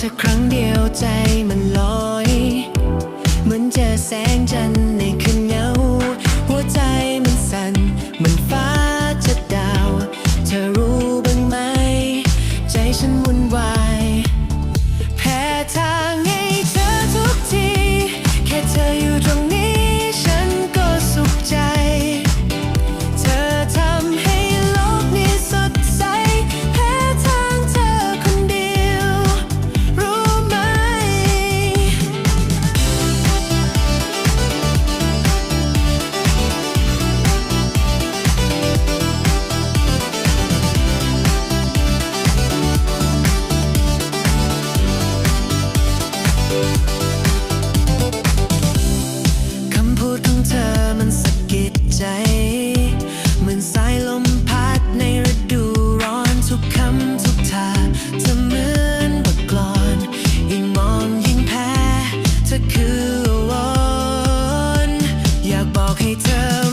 เธอครั้งเดียวใจ ให้เธอ